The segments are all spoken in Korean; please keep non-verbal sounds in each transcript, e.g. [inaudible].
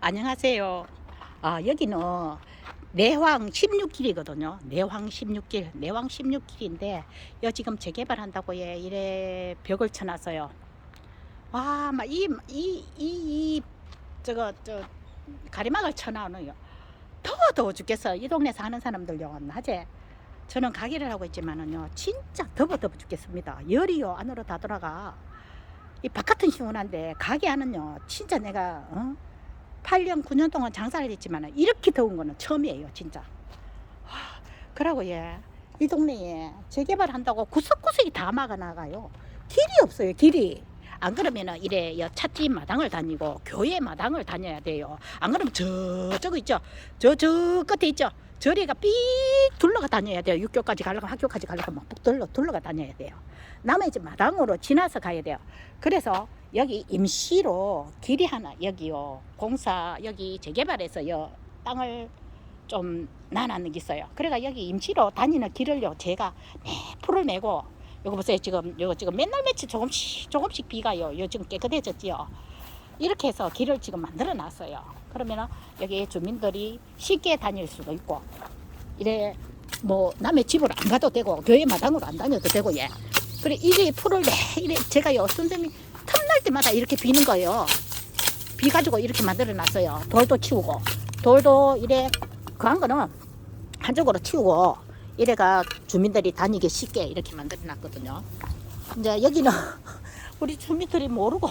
안녕하세요. 아, 여기는 내황 16길이거든요. 내황 16길, 내황 16길인데 여 지금 재개발한다고 예, 이래 벽을 쳐놨어요. 와, 막 이 이 이이 저거 저 가리막을 쳐놔놓요. 더워 더워 죽겠어. 이 동네 사는 사람들요, 낮에 저는 가게를 하고 있지만은요, 진짜 더워 더워 죽겠습니다. 열이요 안으로 다 들어가. 이 바깥은 시원한데 가게 안은요, 진짜 내가 어? 8년, 9년 동안 장사를 했지만 이렇게 더운 거는 처음이에요, 진짜. 와, 그러고 예, 이 동네에 재개발한다고 구석구석이 다 막아나가요. 길이 없어요, 길이. 안 그러면은 이래 여 찻집 마당을 다니고 교회 마당을 다녀야 돼요. 안 그러면 저 저거 있죠, 저저 끝에 있죠. 저리가 삑 둘러가 다녀야 돼요. 육교까지 가려고 학교까지 가려고 막 북 둘러 둘러가 다녀야 돼요. 남의 이제 마당으로 지나서 가야 돼요. 그래서 여기 임시로 길이 하나 여기요 공사 여기 재개발해서 여 땅을 좀 나눠는 게 있어요. 그래가 여기 임시로 다니는 길을요 제가 네 풀을 내고 요거 보세요 지금 요거 지금 맨날 며칠 조금씩 조금씩 비가요. 요 지금 깨끗해졌지요. 이렇게 해서 길을 지금 만들어 놨어요. 그러면은 여기 주민들이 쉽게 다닐 수도 있고 이래 뭐 남의 집으로 안 가도 되고 교회 마당으로 안 다녀도 되고 예. 그래 이래 풀을 내 이래 제가요 선생님 틈날 때마다 이렇게 비는 거예요. 비 가지고 이렇게 만들어 놨어요. 돌도 치우고 돌도 이래 그한 거는 한쪽으로 치우고 이래가 주민들이 다니기 쉽게 이렇게 만들어 놨거든요. 이제 여기는 [laughs] 우리 주민들이 모르고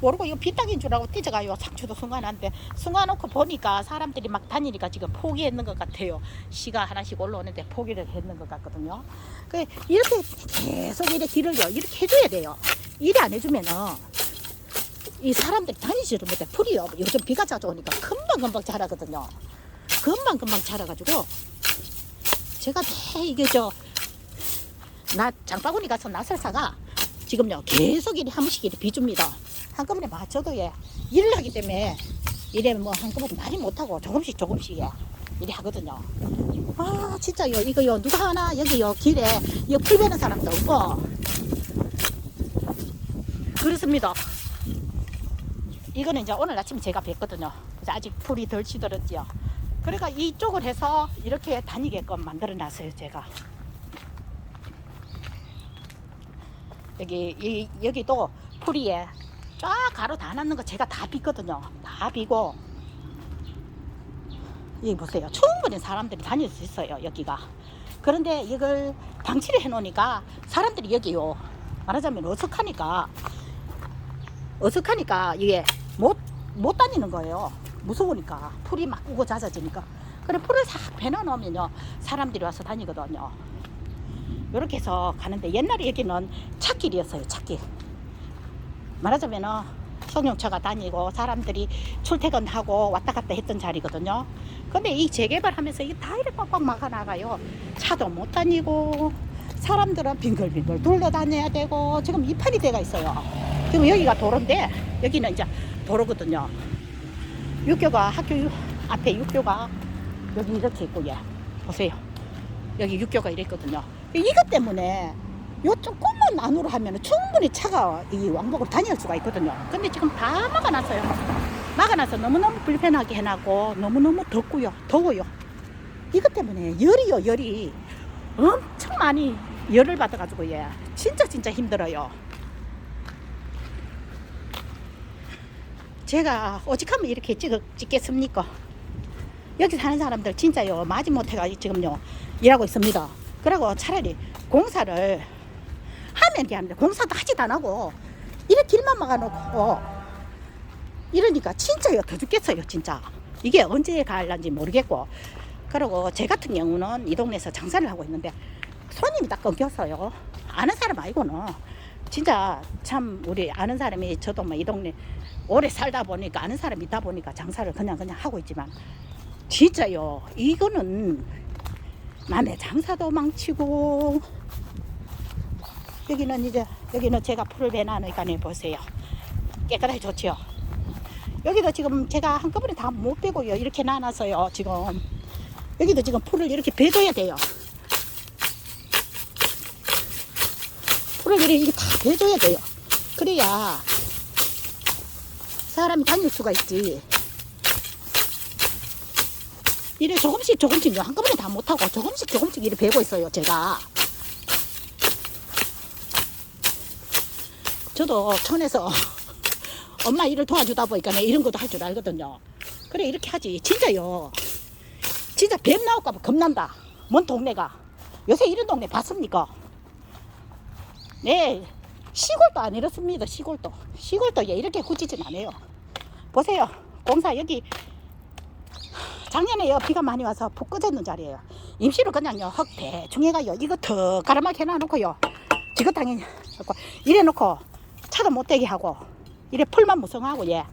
모르고 이거 빈땅인 줄 알고 뛰어가요. 상추도 순간한데 순간놓고 보니까 사람들이 막 다니니까 지금 포기했는 것 같아요. 시가 하나씩 올라오는데 포기를 했는 것 같거든요. 그 이렇게 계속 이렇게 길을요 이렇게 해줘야 돼요. 일안 해주면은 이 사람들이 다니지를 못해. 풀이요. 요즘 비가 자주 오니까 금방금방 자라거든요. 금방금방 자라가지고 제가 매 이게 저 나 장바구니 가서 나설 사가 지금요 계속 이리 한 번씩 이리 비줍니다. 한꺼번에 맞춰도 예 일을 하기 때문에 이래 뭐 한꺼번에 많이 못하고 조금씩 조금씩 예 이리 하거든요. 아 진짜 요 이거 요 누가 하나 여기 요 길에 이풀 베는 사람도 없고 그렇습니다. 이거는 이제 오늘 아침에 제가 뵀거든요. 그래서 아직 풀이 덜 치들었지요. 그러니까 이쪽을 해서 이렇게 다니게끔 만들어 놨어요, 제가. 여기, 이, 여기도 풀이에 쫙 가로 다 놨는 거 제가 다 비거든요. 다 비고. 여기 보세요. 충분히 사람들이 다닐 수 있어요, 여기가. 그런데 이걸 방치를 해 놓으니까 사람들이 여기요. 말하자면 어색하니까 어색하니까 이게 못, 못 다니는 거예요. 무서우니까. 풀이 막 우고 잦아지니까. 그래, 풀을 싹 베어 놓으면요. 사람들이 와서 다니거든요. 이렇게 해서 가는데 옛날에 여기는 찻길이었어요. 찻길. 말하자면은 승용차가 다니고 사람들이 출퇴근하고 왔다 갔다 했던 자리거든요. 근데 이 재개발하면서 이게 다 이렇게 꽉꽉 막아나가요. 차도 못 다니고 사람들은 빙글빙글 둘러다녀야 되고 지금 이파리 대가 있어요. 지금 여기가 도로인데 여기는 이제 도로거든요. 육교가 학교 유- 앞에 육교가 여기 이렇게 있고 예 보세요. 여기 육교가 이랬거든요. 이것 때문에 요 조금만 안으로 하면 충분히 차가 이 왕복으로 다닐 수가 있거든요. 근데 지금 다 막아놨어요. 막아놔서 너무너무 불편하게 해놨고 너무너무 덥고요. 더워요. 이것 때문에 열이요, 열이. 엄청 많이 열을 받아가지고 예. 진짜 진짜 힘들어요. 제가 오직하면 이렇게 찍, 찍겠습니까? 여기 사는 사람들 진짜요 마지못해가 지금요 일하고 있습니다. 그러고 차라리 공사를 하면 되는데 공사도 하지도 안 하고. 이렇게 길만 막아놓고. 이러니까 진짜 요. 더 죽겠어요 진짜. 이게 언제 갈란지 모르겠고. 그리고 제 같은 경우는 이 동네에서 장사를 하고 있는데 손님이 다 끊겼어요. 아는 사람 아니고는 진짜 참 우리 아는 사람이 저도 뭐 이 동네 오래 살다 보니까 아는 사람이 있다 보니까 장사를 그냥 그냥 하고 있지만 진짜요. 이거는 남의 장사도 망치고 여기는 이제 여기는 제가 풀을 베놔놓으니까 보세요. 깨끗하게 좋지요? 여기도 지금 제가 한꺼번에 다못 베고요. 이렇게 나눠서요 지금. 여기도 지금 풀을 이렇게 베줘야 돼요. 풀을 이렇게 다 베줘야 돼요. 그래야 사람이 다닐 수가 있지. 이래 조금씩 조금씩 한꺼번에 다 못하고 조금씩 조금씩 이래 배고 있어요 제가 저도 촌에서 [laughs] 엄마 일을 도와주다 보니까 내 이런 것도 할 줄 알거든요. 그래 이렇게 하지. 진짜요. 진짜 뱀 나올까 봐 겁난다. 먼 동네가. 요새 이런 동네 봤습니까? 네 시골도 안 이렇습니다 시골도. 시골도 예, 이렇게 후지진 않아요. 보세요. 공사 여기 작년에요 비가 많이 와서 푹 꺼졌는 자리예요. 임시로 그냥요 흙 대충 해가요. 이거 더 가라맣게 해놔놓고요. 지금 당연히 갖고 이래 놓고 차도 못 대게 하고 이래 풀만 무성하고 예.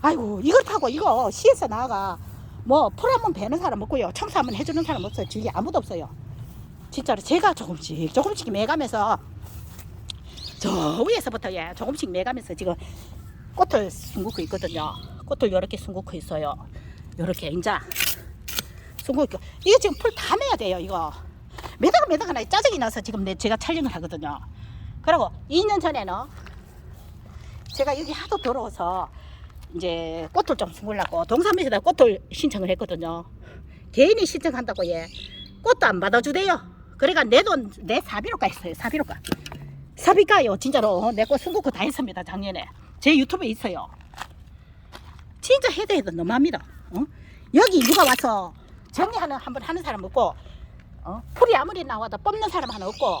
아이고 이걸 타고 이거 시에서 나가 뭐 풀 한번 베는 사람 없고요. 청소 한번 해주는 사람 없어요. 주위에 아무도 없어요. 진짜로 제가 조금씩 조금씩 매가면서 저 위에서부터 예 조금씩 매가면서 지금 꽃을 숨고 있거든요. 꽃을 이렇게 숨고 있어요. 요렇게 인자 숨고 있고. 이거 지금 풀 다 매야 돼요 이거. 매다가 매다가 나 짜증이 나서 지금 내 제가 촬영을 하거든요. 그리고 2년 전에는 제가 여기 하도 더러워서 이제 꽃을 좀 심으려고 동사무소에다 꽃을 신청을 했거든요. 개인이 신청한다고 예 꽃도 안 받아주대요. 그러니까 내 돈 내 사비로가 있어요 사비로가. 사비가요 진짜로. 내 꽃 숨고 다 했습니다 작년에. 제 유튜브에 있어요. 진짜 해도 해도 너무합니다. 어? 여기 누가 와서 정리하는 한번 하는 사람 없고 어? 풀이 아무리 나와도 뽑는 사람 하나 없고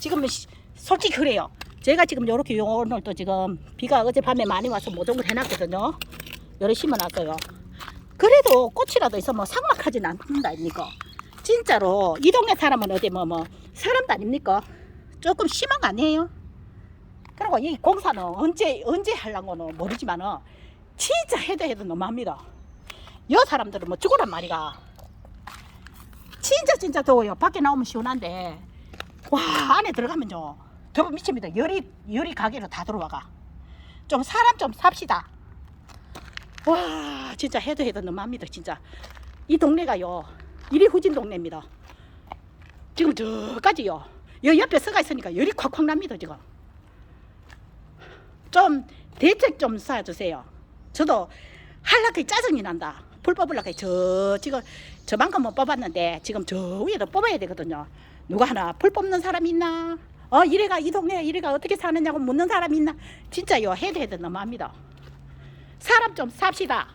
지금 시- 솔직히 그래요 제가 지금 요렇게 요- 오늘 또 지금 비가 어젯밤에 많이 와서 모종을 해놨거든요. 요래 심어놨어요. 그래도 꽃이라도 있으면 뭐 삭막하진 않는다 아닙니까? 진짜로 이 동네 사람은 어디 뭐뭐 사람도 아닙니까? 조금 심한 거 아니에요? 그리고 이 공사는 언제 언제 하려고는 모르지만은 진짜 해도 해도 너무합니다. 여 사람들은 뭐 죽으란 말이가. 진짜 진짜 더워요. 밖에 나오면 시원한데. 와 안에 들어가면요 더워 미칩니다. 열이 열이 가게로 다 들어와가. 좀 사람 좀 삽시다. 와 진짜 해도 해도 너무합니다. 진짜 이 동네가요 이리 후진 동네입니다. 지금 저까지요. 여 옆에 서가 있으니까 열이 콱콱 납니다 지금. 좀 대책 좀 쏴주세요. 저도 할라기 짜증이 난다. 풀 뽑으려고 저 지금 저만큼은 뽑았는데 지금 저 위에도 뽑아야 되거든요. 누가 하나 풀 뽑는 사람 있나? 어 이래가 이 동네 이래가 어떻게 사느냐고 묻는 사람 있나? 진짜 요 해도 해도 너무합니다. 사람 좀 삽시다.